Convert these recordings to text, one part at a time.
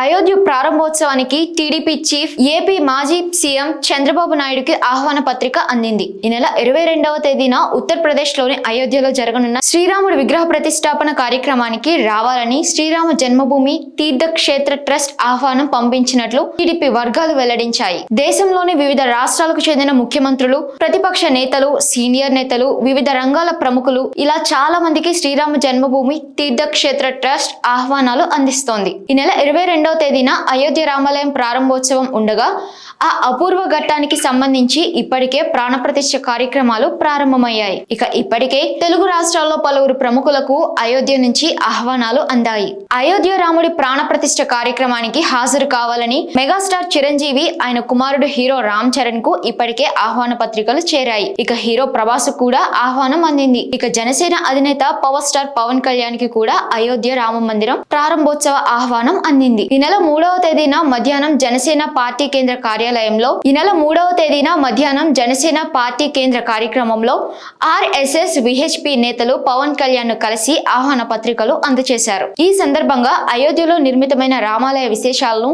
అయోధ్య ప్రారంభోత్సవానికి TDP chief AP మాజీ CM Chandrababu నాయుడుకి ఆహ్వాన పత్రిక అందింది. ఈ నెల ఇరవై రెండవ తేదీన ఉత్తరప్రదేశ్లోని అయోధ్యలో జరగనున్న శ్రీరాముడి విగ్రహ ప్రతిష్టాపన కార్యక్రమానికి రావాలని శ్రీరామ జన్మభూమి తీర్థక్షేత్ర ట్రస్ట్ ఆహ్వానం పంపించినట్లు టీడీపీ వర్గాలు వెల్లడించాయి. దేశంలోని వివిధ రాష్ట్రాలకు చెందిన ముఖ్యమంత్రులు ప్రతిపక్ష నేతలు సీనియర్ నేతలు వివిధ రంగాల ప్రముఖులు ఇలా చాలా మందికి శ్రీరామ జన్మభూమి తీర్థక్షేత్ర ట్రస్ట్ ఆహ్వానాలు అందిస్తోంది. ఈ నెల ఇరవై రెండవ తేదీన అయోధ్య రామాలయం ప్రారంభోత్సవం ఉండగా ఆ అపూర్వ ఘట్టానికి సంబంధించి ఇప్పటికే ప్రాణప్రతిష్ఠ కార్యక్రమాలు ప్రారంభమయ్యాయి. ఇక ఇప్పటికే తెలుగు రాష్ట్రాల్లో పలువురు ప్రముఖులకు అయోధ్య నుంచి ఆహ్వానాలు అందాయి. అయోధ్య రాముడి ప్రాణప్రతిష్ఠ కార్యక్రమానికి హాజరు కావాలని మెగాస్టార్ చిరంజీవి ఆయన కుమారుడు హీరో రామ్ చరణ్కు ఇప్పటికే ఆహ్వాన పత్రికలు చేరాయి. ఇక హీరో ప్రభాస్ కూడా ఆహ్వానం అందింది. ఇక జనసేన అధినేత పవర్ స్టార్ పవన్ కళ్యాణ్కి కూడా అయోధ్య రామ మందిరం ప్రారంభోత్సవ ఆహ్వానం అందింది. ఈ నెల మూడవ తేదీన మధ్యాహ్నం జనసేన పార్టీ కేంద్ర కార్యాలయంలో ఈ నెల మూడవ తేదీన మధ్యాహ్నం జనసేన పార్టీ కేంద్ర కార్యక్రమంలో ఆర్ఎస్ఎస్ విహెచ్పి నేతలు పవన్ కళ్యాణ్ను కలిసి ఆహ్వాన పత్రికలు అందజేశారు. ఈ సందర్భంగా అయోధ్యలో నిర్మితమైన రామాలయ విశేషాలను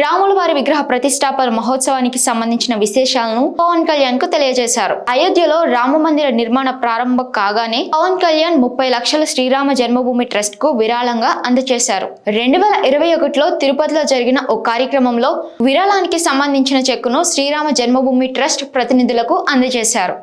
రాముల వారి విగ్రహ ప్రతిష్టాపన మహోత్సవానికి సంబంధించిన విశేషాలను పవన్ కళ్యాణ్కు తెలియజేశారు. అయోధ్యలో రామ మందిర నిర్మాణ ప్రారంభం కాగానే పవన్ కళ్యాణ్ ముప్పై లక్షల శ్రీరామ జన్మభూమి ట్రస్ట్కు విరాళంగా అందజేశారు. రెండు వేల ఇరవై ఒకటిలో తిరుపతిలో జరిగిన ఓ కార్యక్రమంలో విరాళానికి సంబంధించిన చెక్కును శ్రీరామ జన్మభూమి ట్రస్ట్ ప్రతినిధులకు అందజేశారు.